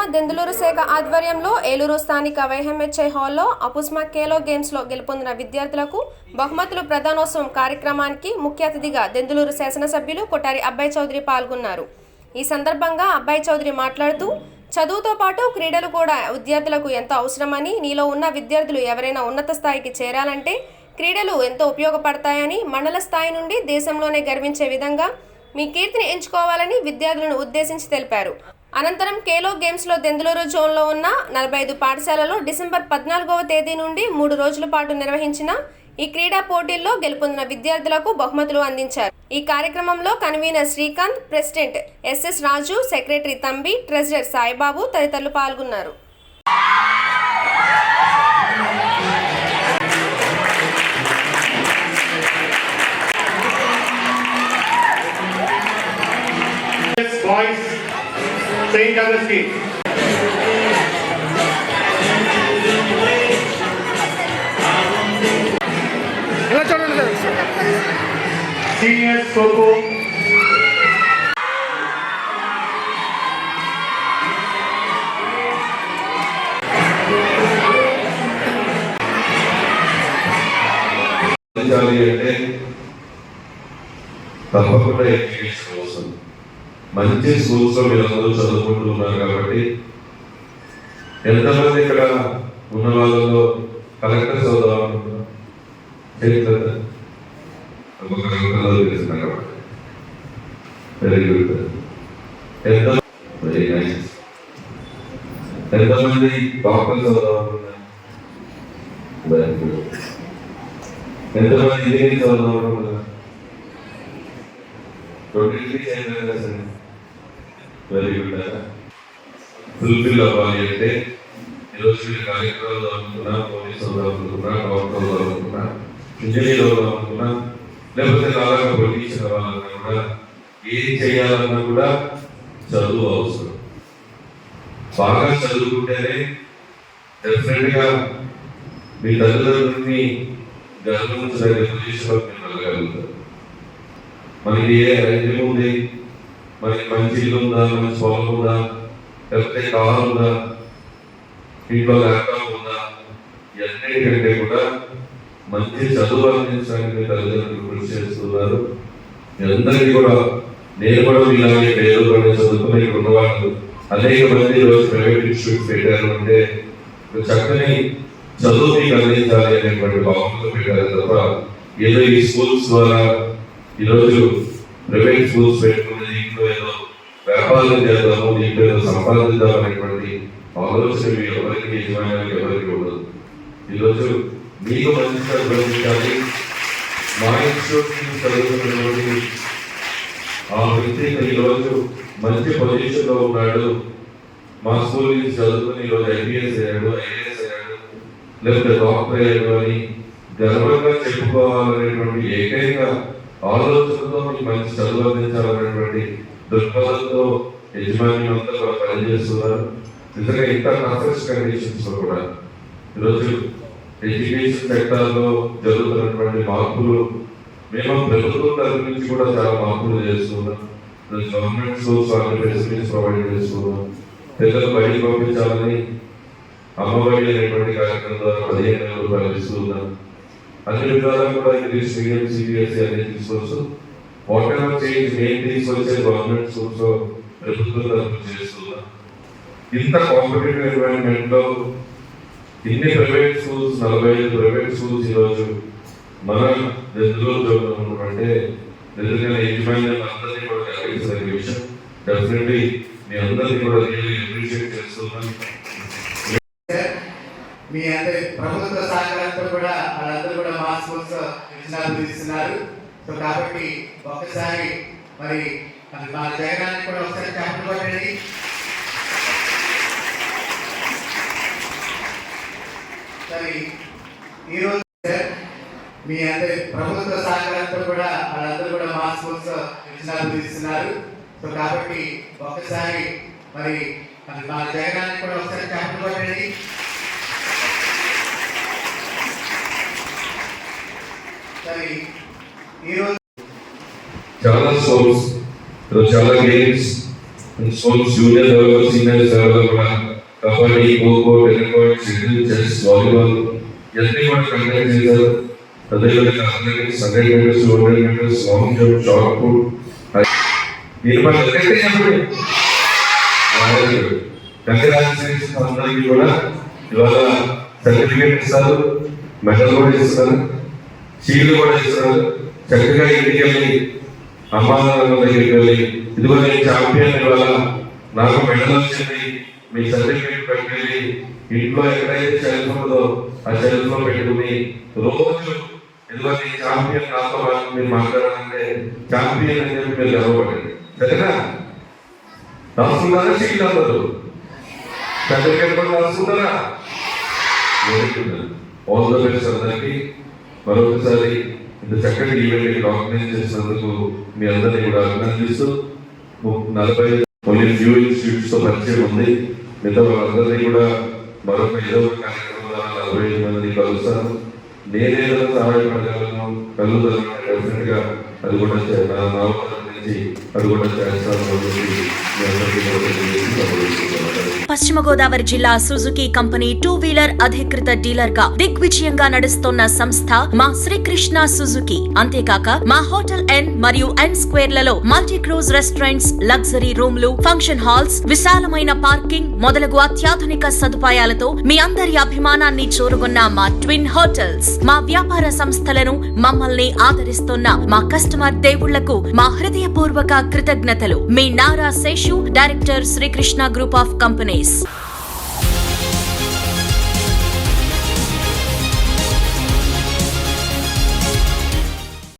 అపుస్మా దెందులూరు శాఖ ఆధ్వర్యంలో ఏలూరు స్థానిక వైఎంహెచ్ఐ హాల్లో అపుస్మా కేలో గేమ్స్లో గెలుపొందిన విద్యార్థులకు బహుమతులు ప్రధానోత్సవం కార్యక్రమానికి ముఖ్య అతిథిగా దెందులూరు శాసనసభ్యులు కొటారి అబ్బాయి చౌదరి పాల్గొన్నారు. ఈ సందర్భంగా అబ్బాయి చౌదరి మాట్లాడుతూ చదువుతో పాటు క్రీడలు కూడా విద్యార్థులకు ఎంతో అవసరమని నీలో ఉన్న విద్యార్థులు ఎవరైనా ఉన్నత స్థాయికి చేరాలంటే క్రీడలు ఎంతో ఉపయోగపడతాయని మండల స్థాయి నుండి దేశంలోనే గర్వించే విధంగా మీ కీర్తిని ఎంచుకోవాలని విద్యార్థులను ఉద్దేశించి తెలిపారు. అనంతరం కేలో గేమ్స్లో దెందులూరు జోన్లో ఉన్న నలభై ఐదు పాఠశాలలో డిసెంబర్ పద్నాలుగవ తేదీ నుండి మూడు రోజుల పాటు నిర్వహించిన ఈ క్రీడా పోటీల్లో గెలుపొందిన విద్యార్థులకు బహుమతులు అందించారు. ఈ కార్యక్రమంలో convener Srikanth president SS Raju secretary Thambi treasurer Saibabu తదితరులు పాల్గొన్నారు. Boys. Sem Gaddafi. Senior Soko. ಶಾಲೆಯಲ್ಲಿ ತಪ್ಪకుండా ಎಚ್ಚರಿಸುವ మంచి స్కూల్స్లో మీరు అందరూ కాబట్టి ఎంతమంది ఇక్కడ ఉన్న వాళ్ళలో కలెక్టర్ చదువుదామనుకుంటున్నారు ఒక కాబట్టి. వెరీ గుడ్ ఎంత వెరీ నైస్ ఎంతమంది డాక్టర్ చదువుదామనుకున్నారు వెరీ గుడ్ ఎంతమంది ఇంజనీరింగ్ చదువుతున్నారు twenty three sir. Very good fulfil అవ్వాలి అంటే ఈరోజు మీరు అనుకున్నా పోలీసు అనుకున్నా చదువుతున్నా అనుకున్నా చదువుతున్నా ఇంజనీర్ చదువుతున్నా లేకపోతే నాలాగా పొలిటీషియన్ అవ్వాలన్నా కూడా ఏది చేయాలన్నా కూడా చదువు అవసరం. బాగా చదువుకుంటేనే డెఫినెట్గా మీ తల్లిదండ్రుల్ని గర్వించదగిన పొజిషన్లో వెళ్ళగలుగుతారు మనకి ఏ ఐడియా ఉంది? మరి మంచి ఇల్లు ఉందా మంచి పొలం ఉందా లేకపోతే కారు ఉందా ఇంట్లో ల్యాప్టాప్ ఉందా ఇవన్నిటికంటే కూడా మంచి చదువు అందించడానికి తల్లిదండ్రులు కృషి చేస్తున్నారు మీ అందరికీ కూడా నేను కూడా ఇలాగే పేరు పడి చదువుకుని ఉన్నవాళ్ళు అనేక మంది ఈరోజు ప్రైవేట్ ఇన్స్టిట్యూట్స్ పెట్టారు అంటే చక్కని చదువు మీకు అందించాలి అనేటువంటి భావనలు పెట్టారు తప్ప ఏదో ఈ స్కూల్స్ ద్వారా ఈరోజు ప్రైవేట్ స్కూల్స్ పెట్టుకుని వ్యాపారం చేద్దాము నీ పేరు సంపాదిద్దాం అనేటువంటి ఆలోచన ఎవరికి యజమానికి ఎవరికి ఉండదు. ఈరోజు మీకు మంచి చదువు మా ఇన్స్టిట్యూట్ చదువుతున్నటువంటి ఆ వ్యక్తి ఈరోజు మంచి పొజిషన్లో ఉన్నాడు. మా స్కూల్ నుంచి చదువుకుని ఈరోజు ఐపీఎస్ అయ్యాడు ఐఏఎస్ అయ్యాడు లేకపోతే డాక్టర్ అయ్యాడు అని గర్వంగా చెప్పుకోవాలనేటువంటి ఏకైక ఆలోచనతో మీకు మంచి చదువు అందించాలనేటువంటి దృక్పథంతో యజమాన్యం అంతా కూడా పనిచేస్తున్నారు. నిజంగా ఇంత టఫెస్ట్ కండిషన్స్లో కూడా ఈరోజు ఎడ్యుకేషన్ సెక్టార్లో జరుగుతున్నటువంటి మార్పులు మేము ప్రభుత్వం తరఫు నుంచి కూడా చాలా మార్పులు చేస్తున్నాం. గవర్నమెంట్ స్కూల్స్ వాళ్ళకి ఫెసిలిటీస్ ప్రొవైడ్ చేస్తున్నాం పిల్లలు బయటికి పంపించాలని అమ్మఒడి అనేటువంటి కార్యక్రమం ద్వారా పదిహేను నెలలు రూపాయలు అన్ని విధాలా కూడా ఇంగ్లీష్ మీడియం సిబిఎస్ఈ అనేది తీసుకొస్తూ whatever change government schools ప్రభుత్వం ఇంత కాంపిటేటివ్ ఎన్వైరన్మెంట్లో ఇన్ని ప్రైవేట్ స్కూల్స్ నలభై ఐదు ప్రైవేట్ స్కూల్స్ ఈరోజు మన దెందులో అంటే నిజంగా యజమాన్యం అందరినీ కూడా గర్వించదగిన విషయం. డెఫినెట్లీ మీ అందరినీ కూడా రియల్లీ అప్రిషియేట్ చేస్తున్నాను. మీ అందరి ప్రభుత్వ సహకారంతో కూడా వాళ్ళందరూ కూడా మా స్కూల్స్ విజయాలు సో కాబట్టి ఒక్కసారి మరి మరి మా జగనానికి కూడా ఒకసారి చెప్పండి పట్టండి. సరే ఈరోజు మీ అందరి ప్రభుత్వ సహకారంతో కూడా వాళ్ళందరూ కూడా మా స్కూల్స్ విజయాలు తీస్తున్నారు. సో కాబట్టి ఒకసారి మరి మరి మా జగనానికి కూడా ఒకసారి చెప్పండి పట్టండి. సరే చాలా స్కూల్స్ ఈరోజు చాలా games sports junior level senior level కూడా kabaddi kho kho tennis shuttle chess volleyball ఇవన్నీ కూడా కండక్ట్ చేశారు అదేవిధంగా athletics hundred metres two hundred metres long jump shot put దీని పట్ల గట్టిగా చెప్పండి కంగ్రాచులేషన్స్ అందరికీ కూడా ఇవాళ సర్టిఫికేట్ ఇస్తారు మెడల్ కూడా ఇస్తారు షీల్డ్ కూడా ఇస్తారు చక్కగా ఇంటికి వెళ్ళి అమ్మానాన్న దగ్గరికి వెళ్ళి ఇదిగో నేను ఛాంపియన్ ఇవాళ నాకు మెడల్ వచ్చింది. మీ సర్టిఫికేట్ పెట్టుకెళ్ళి ఇంట్లో ఎక్కడైతే షెల్ఫ్ ఉందో ఆ షెల్ఫ్లో పెట్టుకుని రోజు ఇదిగో నీ ఛాంపియన్ నాతో మీరు మాట్లాడాలంటే ఛాంపియన్ అని చెప్పి మీరు గర్వపడండి సరేనా? రాసుకున్నారా షీట్ అందరు? సర్టిఫికేట్ కూడా రాసుకుంటారా? ఆల్ ద బెస్ట్ అందరికీ. మరొకసారి ఇంత చక్కటి ఈవెంట్ ఆర్గనైజ్ చేసినందుకు మీ అందరినీ కూడా అభినందిస్తూ నలభై కొన్ని ఫ్యూ ఇన్స్టిట్యూట్స్తో పరిచయం ఉంది. మిగతా వాళ్ళందరినీ కూడా మరొక ఏదో ఒక కార్యక్రమం ద్వారా నలభై ఐదు మందిని కలుస్తాను. నేనేదో సహాయపడగలను కలుగుతాను డెఫినెట్ అది కూడా చే- నా నుంచి అది కూడా చేస్తాను మీ అందరికీ తెలియజేసి పశ్చిమ గోదావరి జిల్లా సుజుకి కంపెనీ టూ వీలర్ అధికృత డీలర్గా దిగ్విజయంగా నడుస్తోన్న సంస్థ మా శ్రీకృష్ణ సుజుకి. అంతేకాక మా హోటల్ ఎన్ మరియు ఎన్ స్క్వేర్లలో మల్టీ క్రూజ్ రెస్టారెంట్స్ లగ్జరీ రూమ్లు ఫంక్షన్ హాల్స్ విశాలమైన పార్కింగ్ మొదలగు అత్యాధునిక సదుపాయాలతో మీ అందరి అభిమానాన్ని చూరగొన్న మా ట్విన్ హోటల్స్. మా వ్యాపార సంస్థలను మమ్మల్ని ఆదరిస్తున్న మా కస్టమర్ దేవుళ్ళకు మా హృదయపూర్వక కృతజ్ఞతలు. మీ Nara Seshu director Srikrishna group of company. place.